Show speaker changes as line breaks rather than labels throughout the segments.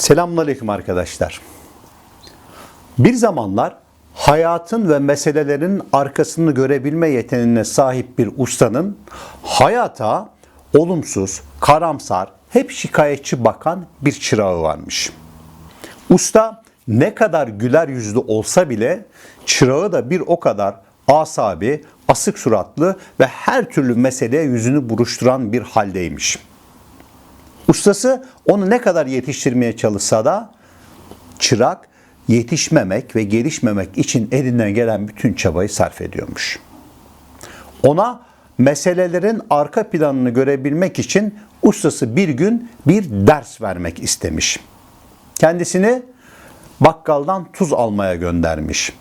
Selamünaleyküm arkadaşlar. Bir zamanlar hayatın ve meselelerin arkasını görebilme yeteneğine sahip bir ustanın hayata olumsuz, karamsar, hep şikayetçi bakan bir çırağı varmış. Usta ne kadar güler yüzlü olsa bile çırağı da bir o kadar asabi, asık suratlı ve her türlü meseleye yüzünü buruşturan bir haldeymiş. Ustası onu ne kadar yetiştirmeye çalışsa da çırak yetişmemek ve gelişmemek için elinden gelen bütün çabayı sarf ediyormuş. Ona meselelerin arka planını görebilmek için ustası bir gün bir ders vermek istemiş. Kendisini bakkaldan tuz almaya göndermiş.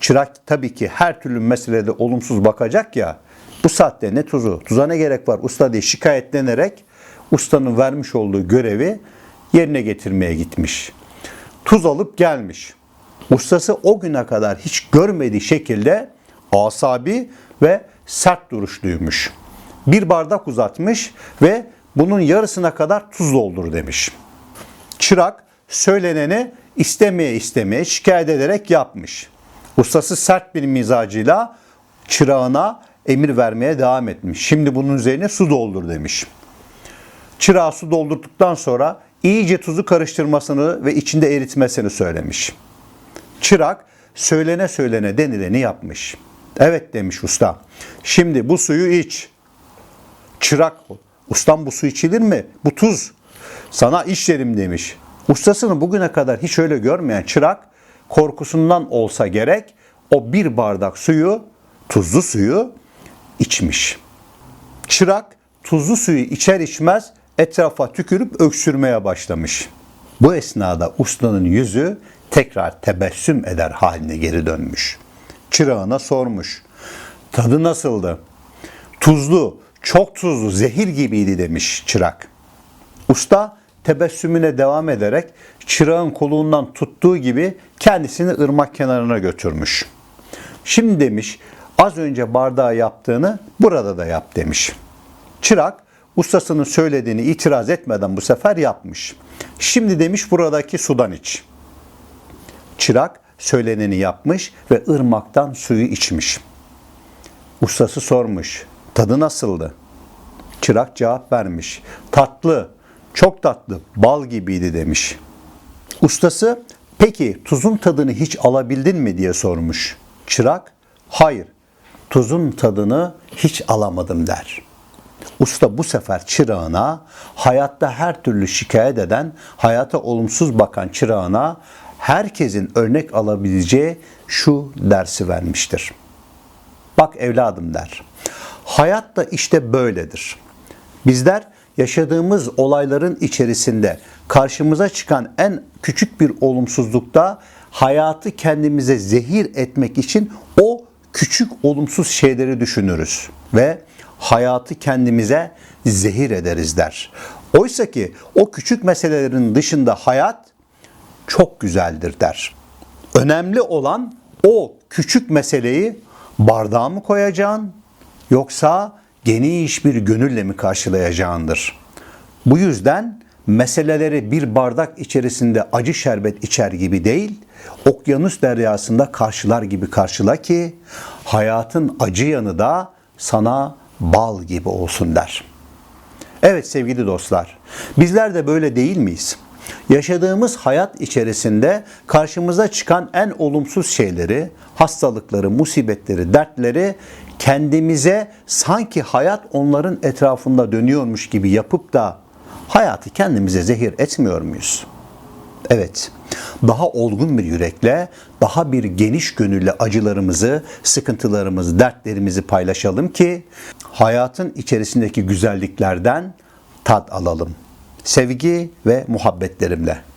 Çırak tabii ki her türlü meselede olumsuz bakacak ya. Bu saatte ne tuzu? Tuza ne gerek var? Usta diye şikayetlenerek ustanın vermiş olduğu görevi yerine getirmeye gitmiş. Tuz alıp gelmiş. Ustası o güne kadar hiç görmediği şekilde asabi ve sert duruşluymuş. Bir bardak uzatmış ve bunun yarısına kadar tuz doldur demiş. Çırak söyleneni istemeye istemeye şikayet ederek yapmış. Ustası sert bir mizacıyla çırağına emir vermeye devam etmiş. Şimdi bunun üzerine su doldur demiş. Çırağı su doldurduktan sonra iyice tuzu karıştırmasını ve içinde eritmesini söylemiş. Çırak söylene söylene denileni yapmış. Evet demiş usta. Şimdi bu suyu iç. Çırak ustam bu su içilir mi? Bu tuz. Sana iş yerim demiş. Ustasını bugüne kadar hiç öyle görmeyen çırak korkusundan olsa gerek o bir bardak suyu, tuzlu suyu içmiş. Çırak tuzlu suyu içer içmez etrafa tükürüp öksürmeye başlamış. Bu esnada ustanın yüzü tekrar tebessüm eder haline geri dönmüş. Çırağına sormuş. Tadı nasıldı? Tuzlu, çok tuzlu, zehir gibiydi demiş çırak. Usta tebessümüne devam ederek çırağın kolundan tuttuğu gibi kendisini ırmak kenarına götürmüş. Şimdi demiş az önce bardağı yaptığını burada da yap demiş. Çırak ustasının söylediğini itiraz etmeden bu sefer yapmış. Şimdi demiş buradaki sudan iç. Çırak söyleneni yapmış ve ırmaktan suyu içmiş. Ustası sormuş. Tadı nasıldı? Çırak cevap vermiş. Tatlı, çok tatlı, bal gibiydi demiş. Ustası peki tuzun tadını hiç alabildin mi diye sormuş. Çırak hayır tuzun tadını hiç alamadım der. Usta bu sefer çırağına hayatta her türlü şikayet eden, hayata olumsuz bakan çırağına herkesin örnek alabileceği şu dersi vermiştir. Bak evladım der. Hayat da işte böyledir. Bizler yaşadığımız olayların içerisinde karşımıza çıkan en küçük bir olumsuzlukta hayatı kendimize zehir etmek için o küçük olumsuz şeyleri düşünürüz ve hayatı kendimize zehir ederiz der. Oysa ki o küçük meselelerin dışında hayat çok güzeldir der. Önemli olan o küçük meseleyi bardağa mı koyacaksın yoksa geniş bir gönülle mi karşılayacağındır. Bu yüzden meseleleri bir bardak içerisinde acı şerbet içer gibi değil, okyanus deryasında karşılar gibi karşıla ki hayatın acı yanı da sana bal gibi olsun der. Evet sevgili dostlar, bizler de böyle değil miyiz? Yaşadığımız hayat içerisinde karşımıza çıkan en olumsuz şeyleri, hastalıkları, musibetleri, dertleri kendimize sanki hayat onların etrafında dönüyormuş gibi yapıp da hayatı kendimize zehir etmiyor muyuz? Evet, daha olgun bir yürekle, daha bir geniş gönülle acılarımızı, sıkıntılarımızı, dertlerimizi paylaşalım ki hayatın içerisindeki güzelliklerden tat alalım. Sevgi ve muhabbetlerimle.